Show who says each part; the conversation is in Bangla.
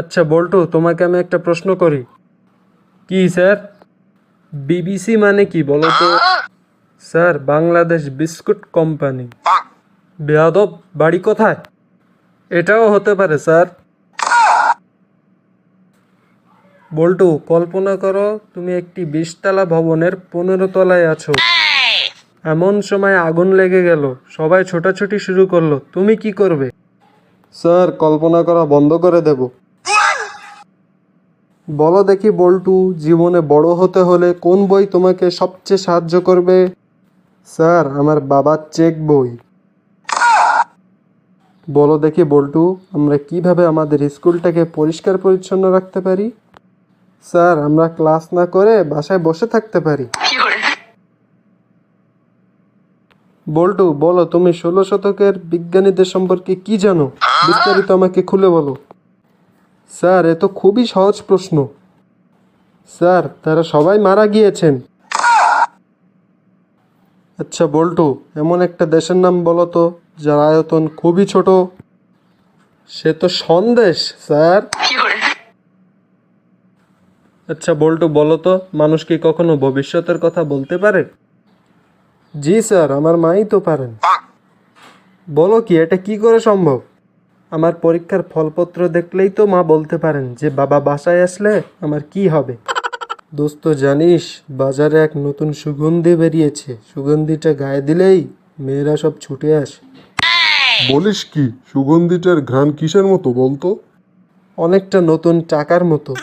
Speaker 1: আচ্ছা বল্টু, তোমাকে আমি একটা প্রশ্ন করি। কি, স্যার? বিবিসি মানে কি, বলো তো? Sir, Bangladesh biscuit company. বেয়াদব, বাড়ি কোথায়? এটাও হতে পারে, স্যার। বল্টু, কল্পনা করো, তুমি একটি বিশতলা ভবনের পনেরো তলায় আছো। এমন সময় আগুন লেগে গেল, সবাই ছোটাছুটি শুরু করল, তুমি কি করবে? স্যার, কল্পনা করা বন্ধ করে দেব। বলো দেখি বল্টু জীবনে বড় হতে হলে কোন বই তোমাকে সবচেয়ে সাহায্য করবে? স্যার আমার বাবার চেক বই। বলো দেখি বল্টু আমরা কীভাবে আমাদের স্কুলটাকে পরিষ্কার পরিচ্ছন্ন রাখতে পারি? স্যার আমরা ক্লাস না করে বাসায় বসে থাকতে পারি। বল্টু বলো তুমি ষোলো শতকের বিজ্ঞানীদের সম্পর্কে কি জানো? বিস্তারিত আমাকে খুলে বলো। স্যার, এ তো খুবই সহজ প্রশ্ন। স্যার, তারা সবাই মারা গিয়েছেন। আচ্ছা বল্টু, এমন একটা দেশের নাম বলো তো, যার আয়তন খুবই ছোট। সে তো সন্দেশ, স্যার। আচ্ছা বল্টু, বলো তো, মানুষ কি কখনো ভবিষ্যতের কথা বলতে পারে? জি, স্যার, আমার মাই তো পারেন। বলো কি, এটা কি করে সম্ভব? আমার পরীক্ষার ফলপত্র দেখলেই তো মা বলতে পারেন যে বাবা বাসায় আসলে আমার কি হবে। দোস্ত জানিস বাজারে এক নতুন সুগন্ধি বেরিয়েছে। সুগন্ধিটা গায়ে দিলেই মেয়েরা সব ছুটে আসে।
Speaker 2: বলিস কি সুগন্ধিটার ঘ্রাণ কিসের মতো বলতো?
Speaker 1: অনেকটা নতুন টাকার মতো।